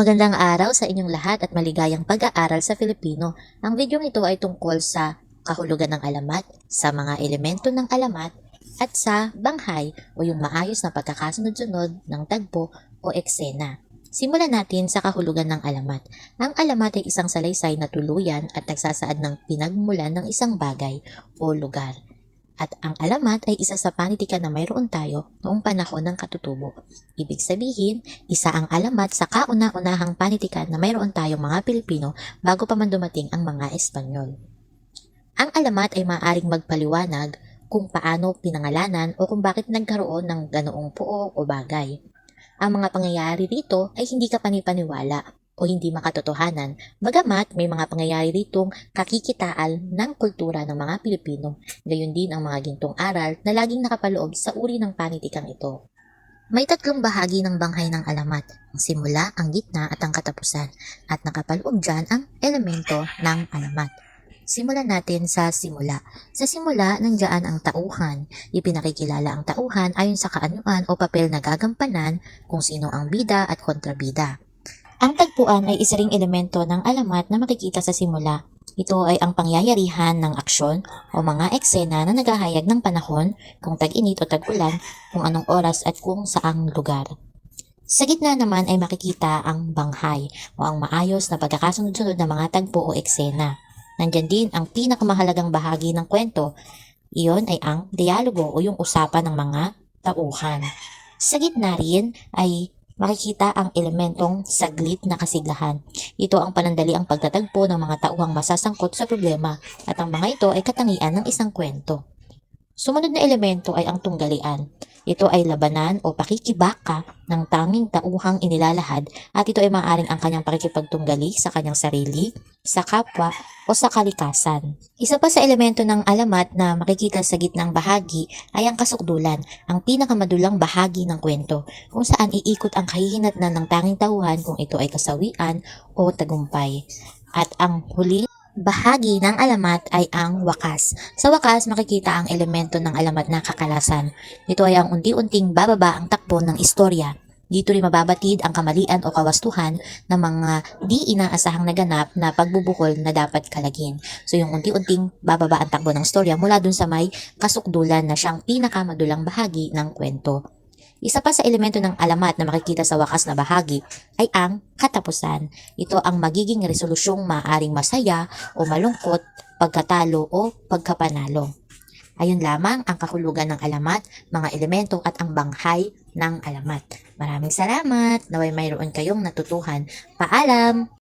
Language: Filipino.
Magandang araw sa inyong lahat at maligayang pag-aaral sa Filipino. Ang video ito ay tungkol sa kahulugan ng alamat, sa mga elemento ng alamat, at sa banghay o yung maayos na pagkakasunod-sunod ng tagpo o eksena. Simulan natin sa kahulugan ng alamat. Ang alamat ay isang salaysay na tuluyan at nagsasaad ng pinagmulan ng isang bagay o lugar. At ang alamat ay isa sa panitikan na mayroon tayo noong panahon ng katutubo. Ibig sabihin, isa ang alamat sa kauna-unahang panitikan na mayroon tayong mga Pilipino bago pa man dumating ang mga Espanyol. Ang alamat ay maaaring magpaliwanag kung paano pinangalanan o kung bakit nagkaroon ng ganoong puo o bagay. Ang mga pangyayari rito ay hindi ka panipaniwala o hindi makatotohanan, bagamat may mga pangyayari ritong kakikitaal ng kultura ng mga Pilipino. Gayon din ang mga gintong aral na laging nakapaloob sa uri ng panitikang ito. May tatlong bahagi ng banghay ng alamat, ang simula, ang gitna at ang katapusan, at nakapaloob dyan ang elemento ng alamat. Simulan natin sa simula. Sa simula, nandiyan ang tauhan. Ipinakikilala ang tauhan ayon sa kaanyuan o papel na gagampanan kung sino ang bida at kontrabida. Ang tagpuan ay isa ring elemento ng alamat na makikita sa simula. Ito ay ang pangyayarihan ng aksyon o mga eksena na naghahayag ng panahon, kung tag-init o tag-ulan, kung anong oras at kung saang lugar. Sa gitna naman ay makikita ang banghay o ang maayos na pagkakasunod-sunod ng mga tagpo o eksena. Nandyan din ang pinakamahalagang bahagi ng kwento. Iyon ay ang dialogo o yung usapan ng mga tauhan. Sa gitna rin ay makikita ang elementong saglit na kasiglahan. Ito ang panandali ang pagtatagpo ng mga tauhang masasangkot sa problema at ang mga ito ay katangian ng isang kwento. Sumunod na elemento ay ang tunggalian. Ito ay labanan o pakikibaka ng tanging tauhang inilalahad at ito ay maaaring ang kanyang pakikipagtunggali sa kanyang sarili, sa kapwa o sa kalikasan. Isa pa sa elemento ng alamat na makikita sa gitnang bahagi ay ang kasukdulan, ang pinakamadulang bahagi ng kwento, kung saan iikot ang kahihinatnan ng tanging tauhan kung ito ay kasawian o tagumpay. At ang huli bahagi ng alamat ay ang wakas. Sa wakas, makikita ang elemento ng alamat na kakalasan. Ito ay ang unti-unting bababa ang takbo ng istorya. Dito rin mababatid ang kamalian o kawastuhan ng mga di inaasahang naganap na pagbubukol na dapat kalagin. So yung unti-unting bababa ang takbo ng istorya mula dun sa may kasukdulan na siyang pinakamadulang bahagi ng kwento. Isa pa sa elemento ng alamat na makikita sa wakas na bahagi ay ang katapusan. Ito ang magiging resolusyong maaring masaya o malungkot, pagkatalo o pagkapanalo. Ayun lamang ang kahulugan ng alamat, mga elemento at ang banghay ng alamat. Maraming salamat. Naway mayroon kayong natutuhan. Paalam!